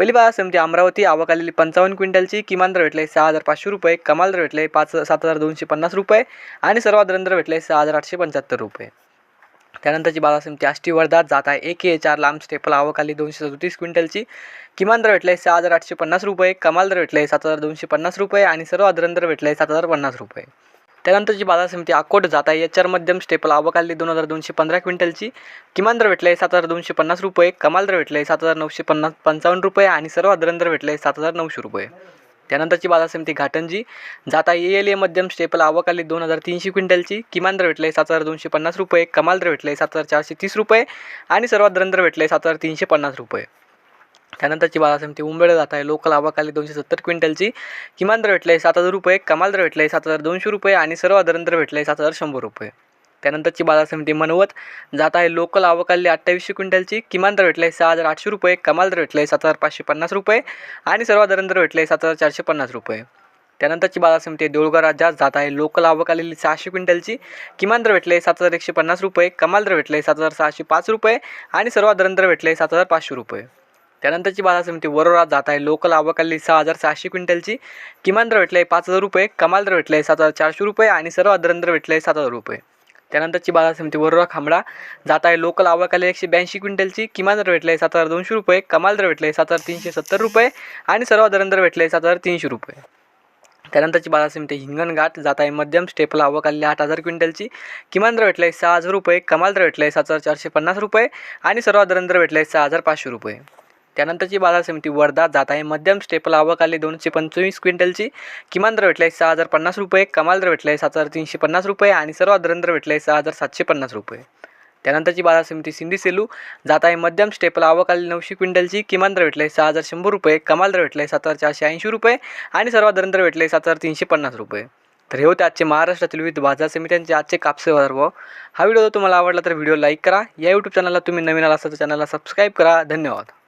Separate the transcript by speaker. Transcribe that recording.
Speaker 1: पहिली बाजार समिती अमरावती आवक आलेली पंचावन्न क्विंटलची किमान दर भेटले सहा हजार पाचशे रुपये कमाल दर भेटले पाच सात हजार दोनशे पन्नास रुपये आणि सर्वात दर भेटले सहा हजार आठशे पंच्याहत्तर रुपये. त्यानंतरची बाजार समिती आष्टी वर्धात जात आहे. एक ए चार लांब स्टेपल आवकाली दोनशे सदोतीस क्विंटलची किमान दर भेटले सहा हजार आठशे पन्नास रुपये कमाल दर भेटले सात हजार दोनशे पन्नास रुपये आणि सर्व दर भेटले सात हजार पन्नास रुपये. त्यानंतरची बाजार समिती अकोट जात आहे. एच आर मध्यम स्टेपल आवक आली दोन हजार दोनशे पंधरा क्विंटलची. किमान दर भेटले सात हजार दोनशे पन्नास रुपये. कमाल दर भेटले सात हजार नऊशे पन्नास पंचावन्न रुपये आणि सर्वात दर भेटले सात हजार नऊशे रुपये. त्यानंतरची बाजार समिती घाटंजी जाता ए एल ए मध्यम स्टेपल आवक आली दोन हजार तीनशे क्विंटलची. किमान दर भेटले सात हजार दोनशे पन्नास रुपये. कमाल दर भेटले सात हजार चारशे तीस रुपये. आणि सर्वात दर भेटले सात हजार तीनशे पन्नास रुपये. त्यानंतरची बाजार समिती उंबेड जात आहे. लोकल आवक दोनशे सत्तर क्विंटलची. किमान दर भेटले सात हजार रुपये कमाल दर भेटले सात हजार दोनशे रुपये आणि सर्वात दर भेटले सात हजार शंभर रुपये. त्यानंतरची बाजार समिती मनवत जात आहे. लोकल आवक अठ्ठावीसशे क्विंटलची. किमान दर भेटले सहा हजार आठशे रुपये कमाल दर भेटले सात हजार पाचशे पन्नास रुपये आणि सर्वात दर भेटले सात हजार चारशे पन्नास रुपये. त्यानंतरची बाजार समिती देऊळगाव राज्यात जात आहे. लोकल आवक आलेली सहाशे क्विंटलची. किमान दर भेटले सात हजार एकशे पन्नास रुपये कमाल दर भेटले सात हजार सहाशे पाच रुपये आणि सर्वाधारण दर भेटले सात हजार पाचशे रुपये. त्यानंतरची बाजार समिती वरोरा जात आहे. लोकल आवक सहा हजार सहाशे क्विंटलची किमान दर भेटले पाच हजार रुपये कमाल दर भेटले सात हजार चारशे रुपये आणि सर्व दर भेटले सात हजार रुपये. त्यानंतरची बाजार समिती वरोरा खांबडा जात आहे. लोकल आवक एकशे ब्याऐंशी क्विंटलची किमान दर भेटले सात हजार दोनशे रुपये कमाल दर भेटले सात हजार तीनशे सत्तर रुपये आणि सर्व दर भेटले सात हजार तीनशे रुपये. त्यानंतरची बाजार समिती हिंगणघाट जात आहे. मध्यम स्टेपला आवक आलेली आठ हजार क्विंटलची किमान दर भेटले सहा हजार रुपये कमाल दर भेटले सात हजार चारशे पन्नास रुपये आणि सर्वात दर आहे सहा हजार पाचशे रुपये. त्यानंतरची बाजार समिती वर्धा जात आहे. मध्यम स्टेपल आवक आली दोनशे पंचवीस क्विंटलची. किमान दर भेटले सहा हजार पन्नास रुपये. कमाल दर आहे सात हजार तीनशे पन्नास रुपये आणि सर्वात दर भेटले सहा हजार सातशे पन्नास रुपये. त्यानंतरची बाजार समिती सिंधी सेलू जात आहे. मध्यम स्टेपल आवक आली नऊशे क्विंटलची. किमान दर भेटले सहा हजार शंभर रुपये. कमाल दर भेटले सात हजार चारशे ऐंशी रुपये आणि सर्वात दर भेटले सात हजार तीनशे पन्नास रुपये. तर हे होते आजचे महाराष्ट्रातील विविध बाजार समित्यांचे आजचे कापसे बाजारभाव. हा व्हिडिओ जर तुम्हाला आवडला तर व्हिडिओ लाईक करा. या यूट्यूब चॅनलला तुम्ही नवीन आला असाल तर चॅनलला सबस्क्राईब करा. धन्यवाद.